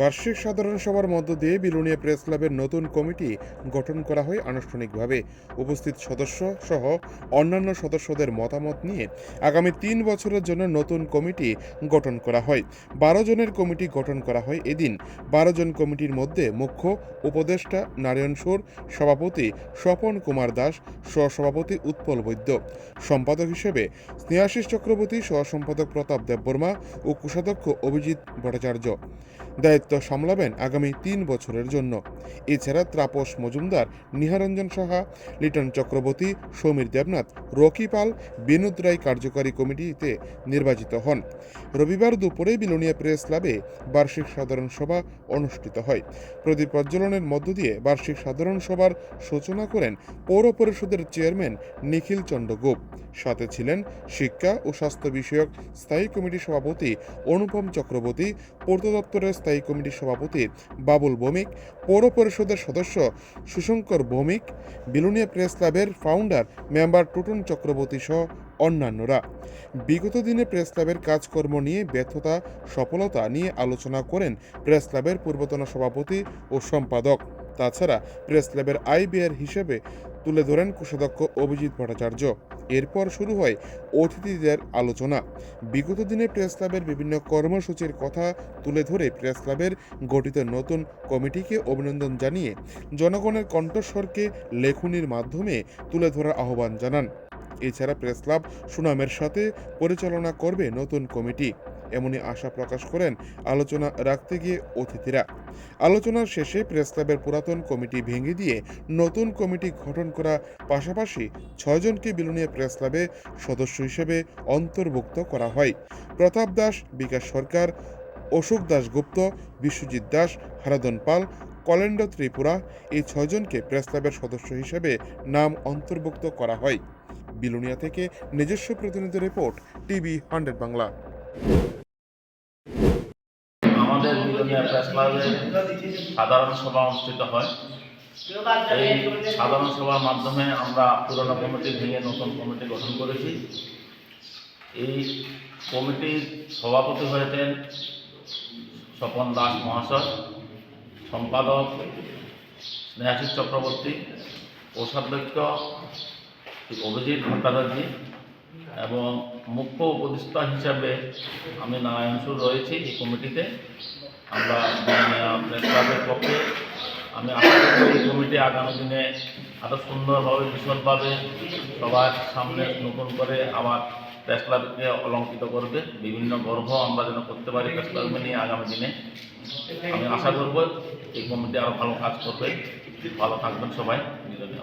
বার্ষিক সাধারণ সভার মধ্য দিয়ে বিলুনিয়া প্রেস ক্লাবের নতুন কমিটি গঠন করা হয় আনুষ্ঠানিকভাবে। উপস্থিত সদস্য সহ অন্যান্য সদস্যদের মতামত নিয়ে আগামী তিন বছরের জন্য নতুন কমিটি গঠন করা হয়। বারো জনের কমিটি গঠন করা হয় এদিন। বারো জন কমিটির মধ্যে মুখ্য উপদেষ্টা নারায়ণ সুর, সভাপতি স্বপন কুমার দাস, সহসভাপতি উৎপল বৈদ্য। সম্পাদক হিসেবে স্নেহাশিস চক্রবর্তী সহ সম্পাদক প্রতাপ দেববর্মা ও কোষাধ্যক্ষ অভিজিৎ ভট্টাচার্য। দায়িত্ব সামলাবেন আগামী তিন বছরের জন্য। এছাড়া ত্রাপস মজুমদার, নিহারঞ্জন সাহা, লিটন চক্রবর্তী, সমীর দেবনাথ, রকি পাল, বিনোদ রায় কার্যকারী কমিটিতে নির্বাচিত হন। রবিবার দুপুরে বিলোনিয়া প্রেস ক্লাবে বার্ষিক সাধারণ সভা অনুষ্ঠিত হয়। প্রদীপ প্রজ্বলনের মধ্য দিয়ে বার্ষিক সাধারণ সভার সূচনা করেন পৌর পরিষদের চেয়ারম্যান নিখিল চন্দ্র গোপ সাথে ছিলেন শিক্ষা ও স্বাস্থ্য বিষয়ক স্থায়ী কমিটির সভাপতি অনুপম চক্রবর্তী পূর্ত দপ্তরের স্থায়ী কমিটির সভাপতি বাবুল ভৌমিক, পৌর পরিষদের সদস্য সুশঙ্কর ভৌমিক, বিলুনিয়া প্রেস ক্লাবের ফাউন্ডার মেম্বার টুটুন চক্রবর্তী সহ অন্যান্যরা। বিগত দিনে প্রেস ক্লাবের কাজকর্ম নিয়ে ব্যর্থতা, সফলতা নিয়ে আলোচনা করেন প্রেস ক্লাবের পূর্বতন সভাপতি ও সম্পাদক। তাছাড়া প্রেস ক্লাবের আই ব্যয়ের হিসেবে তুলে ধরেন কোষাধ্যক্ষ অভিজিৎ ভট্টাচার্য। এরপর শুরু হয় অতিথিদের আলোচনা। বিগত দিনে প্রেস ক্লাবের বিভিন্ন কর্মসূচির কথা তুলে ধরে প্রেস ক্লাবের গঠিত নতুন কমিটিকে অভিনন্দন জানিয়ে জনগণের কণ্ঠস্বরকে লেখনির মাধ্যমে তুলে ধরার আহ্বান জানান। এছাড়া প্রেস ক্লাব সুনামের সাথে পরিচালনা করবে নতুন কমিটি। এমনই আশা প্রকাশ করেন আলোচনা রাখতে গিয়ে অতিথিরা। আলোচনার শেষে প্রেস ক্লাবের পুরাতন কমিটি ভেঙে দিয়ে নতুন কমিটি গঠন করা পাশাপাশি ছয়জনকে বিলুনিয়া প্রেস ক্লাবে সদস্য হিসেবে অন্তর্ভুক্ত করা হয়। প্রতাপ দাস, বিকাশ সরকার, অশোক দাশগুপ্ত, বিশ্বজিৎ দাস হারাদন পাল কলেন্ড ত্রিপুরা এই ছয়জনকে প্রেস ক্লাবের সদস্য হিসেবে নাম অন্তর্ভুক্ত করা হয়। বিলুনিয়া থেকে নিজস্ব প্রতিনিধি রিপোর্ট, টিভি হান্ড্রেড বাংলা। আমাদের বিলোনিয়া প্রেস ক্লাবে সাধারণ সভা অনুষ্ঠিত হয়। এই সাধারণ সভার মাধ্যমে আমরা পুরনো কমিটি ভেঙে নতুন কমিটি গঠন করেছি। এই কমিটির সভাপতি হয়েছেন স্বপন দাস মহাশয়, সম্পাদক স্নেহাশিস চক্রবর্তী, কোষাধ্যক্ষ অভিজিৎ ভট্টাচার্য এবং মুখ্য উপদেষ্টা হিসাবে আমি নারায়ণ সুর রয়েছি এই কমিটিতে। আমরা ক্লাবের পক্ষে আমি এই কমিটি আগামী দিনে আরও সুন্দরভাবে, বিশদভাবে সবার সামনে নতুন করে আবার প্রেস ক্লাবকে অলঙ্কিত করবে। বিভিন্ন গর্ব আমরা যেন করতে পারি প্রেস ক্লাবকে নিয়ে আগামী দিনে। আমি আশা করব এই কমিটি আরও ভালো কাজ করবে। ভালো থাকবেন সবাই। বিরোধী